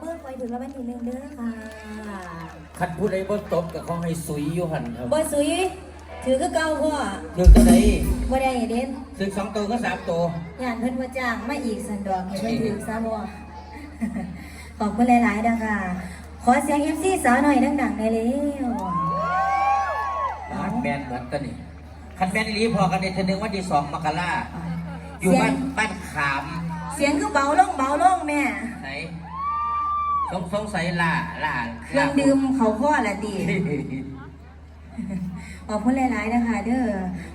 เบิ้ลคอยถึงแล้ววันที่หนึ่งเด้อค่ะคันผู้ใดบ่ตบก็ขอให้สุยอยู่หั่นครับบ่สุยถือก็เก่าพ่อคือตัวใดบ่ได้เด่นซื้อสองตัวก็สามตัวย่านเพิ่นว่าจ้างมาอีกสันดอกให้เพิ่นถือซะบ่ขอบคุณหลายๆเด้อค่ะ ขอเสียง FC สาวหน่อยดังๆได้แล้วบานแมนเหมือนกันนี่คันแมนอีหลีพอกันในเทอนึงวันที่สองมกราอยู่บ้านบ้านขาม สียงคือเบาลงเบาลงแม่ไหนสงสงสัยล่าล่าเครื่องดื่มเขาพ่อละติขอบคุณหลาย ๆ นะคะ เด้อ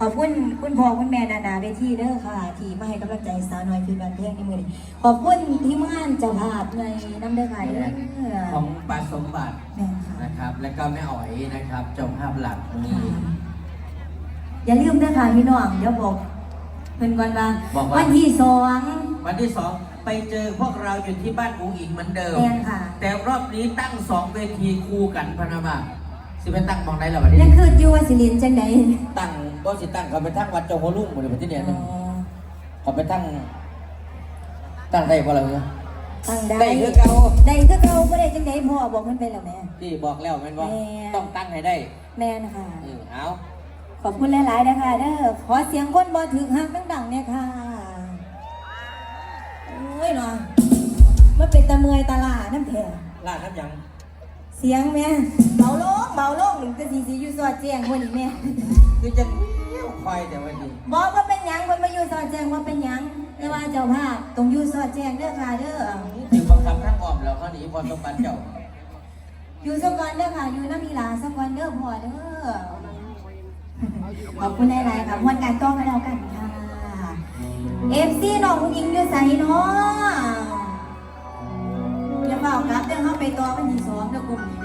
ขอบคุณคุณพ่อคุณแม่นานาเวทีเด้อค่ะ ที่มาให้กำลังใจสาวน้อยคือบันเทิงในมือนี้ขอบคุณที่มานเจ้าภาพในน้ำเด้อค่ะเด้อของปาสมบัติแม่ค่ะนะครับ แล้วก็แม่อ๋อยนะครับเจ้าภาพหลักมีอย่าลืมเด้อค่ะพี่น้องเดี๋ยวบอกเพิ่นวันว่าบอกว่าวันที่สอง วันที่สองไปเจอพวกเราอยู่ที่บ้านอูอีกเหมือนเดิม แม่นค่ะ แต่รอบนี้ตั้งสองเวทีคู่กันพะนามาสิไปตั้งมองได้หรอวันนี้นั่นคืออยู่ว่าสิลินจังไดตั้งบ่สิตั้งเขาไปตั้งวัดเจ้าหัวลุ่มหมดเลยที่เนี่ยอ๋อเขาไปตั้งตั้งได้บ่ล่ะเนี่ยตั้งได้ได้คือเก่า ได้คือเก่าบ่ได้จังไดพ่อบอกเพิ่นไปแล้วแม่ ที่บอกแล้วแม่นว่าแม่ ต้องตั้งให้ได้แม่นะคะเออเอา ขอบคุณหลายๆนะคะเด้อขอเสียงคนบ่ถึงหักดังๆเนี่ยค่ะโอ้ ยเนาะมันเป็นตะเมอยตาลาน้ำแผลล่าครับยัง เสียงแม่เบาลงเบาลงหนึ่งจะสีสีอยู่สอดแจ้งคนนี้แม่คือจะเลี้ยวควายแต่วันนี้บอกว่าเป็นหยังคนมาอยู่สอดแจ้งว่าเป็นหยังแต่ว่าเจ้าภาพต้องอยู่สอดแจ้งเด้อค่ะเด้อถึงบังคับทั้งอ้อมแล้วเขาหนีพอต้องบันเจ้า อยู่สักวันเด้อค่ะอยู่น้ำมีหลาสักวันเด้อพอเด้อขอบคุณหลายๆค่ะมวนการต้องกันแล้วกันค่ะ เอฟซีน้องผู้หญิงอยู่ใส่เนาะอย่าเฝ้าครับเดี๋ยวเข้าไปต่อวันที่สองเดี๋ยวกลุ่มนี้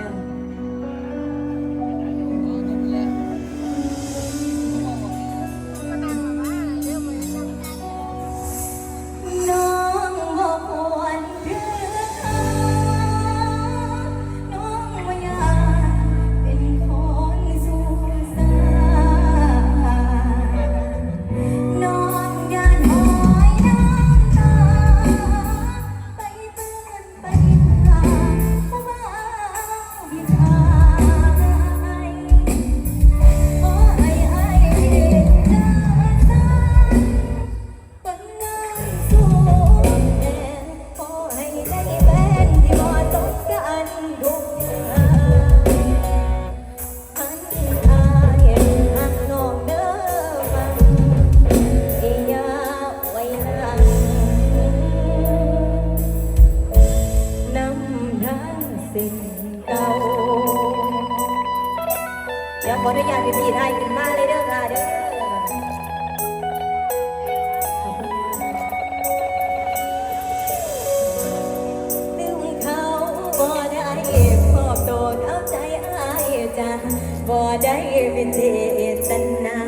จ้าบ่ได้เป็นเทตนา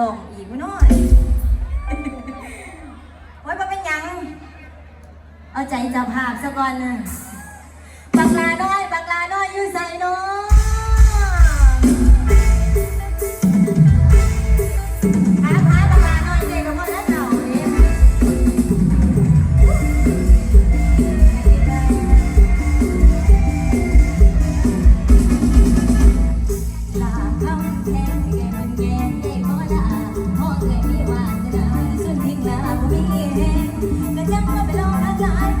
ลองอีกไม่น้อยโอ้ยมันเป็นหยัง เอาใจจับภาพซะก่อนนะบักลาน้อย บักลาน้อยอยู่ใส่น้อย side